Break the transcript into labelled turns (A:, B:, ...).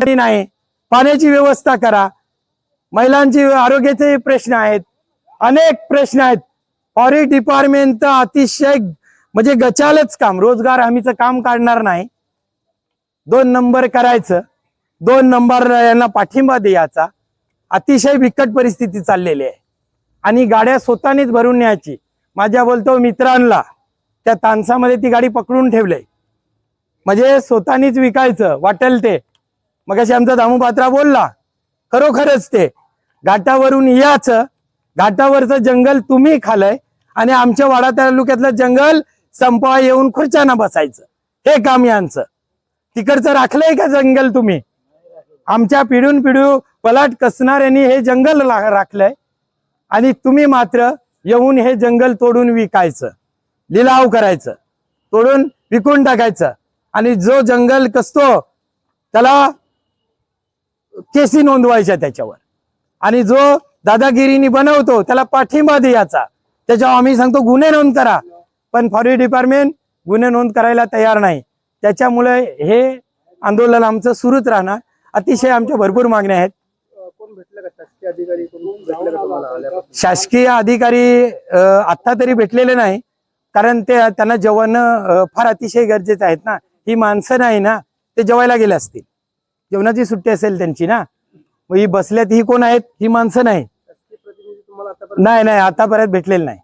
A: तरी नाही पाण्याची व्यवस्था करा. महिलांची आरोग्याचे प्रश्न आहेत. अनेक प्रश्न आहेत. फॉरेस्ट डिपार्टमेंट तर अतिशय म्हणजे गचालच काम. रोजगार हमीचं काम काढणार नाही. दोन नंबर करायचं. दोन नंबर यांना पाठिंबा द्यायचा. अतिशय बिकट परिस्थिती चाललेली आहे. आणि गाड्या स्वतःनेच भरून न्यायची. माझ्या बोलतो मित्रांना त्या तानसामध्ये ती गाडी पकडून ठेवलंय. म्हणजे स्वतःनीच विकायचं. वाटेल ते. मग अशी आमचा दामू पात्रा बोलला खरोखरच ते. घाटावरून याचं घाटावरचं जंगल तुम्ही खालय आणि आमच्या वाडा तालुक्यातलं जंगल संपवा येऊन खुर्च्याना बसायचं. हे काम यांचं. तिकडचं राखलंय का जंगल तुम्ही? आमच्या पिढून पिढू पलाट कसणाऱ्यांनी हे जंगल राखलंय आणि तुम्ही मात्र येऊन हे जंगल तोडून विकायचं लिलाव करायचं तोडून विकून टाकायचं आणि जो जंगल कसतो त्याला केसी नोंदवायच्या त्याच्यावर. आणि जो दादागिरीनी बनवतो त्याला पाठिंबा द्यायचा. त्याच्यावर आम्ही सांगतो गुन्हे नोंद करा. पण फॉरेस्ट डिपार्टमेंट गुन्हे नोंद करायला तयार नाही. त्याच्यामुळे हे आंदोलन आमचं सुरूच राहणार. अतिशय आमच्या भरपूर मागण्या आहेत.
B: शासकीय अधिकारी
A: आत्ता तरी भेटलेले नाही. कारण ते त्यांना जेवण फार अतिशय गरजेचं आहेत ना. ही माणसं नाही ना ते जेवायला गेले असतील. जेवणाची सुट्टी असेल त्यांची ना? मग ही बसल्यात ही कोण आहेत? ही माणसं नाही. नाही आतापर्यंत भेटलेले नाही.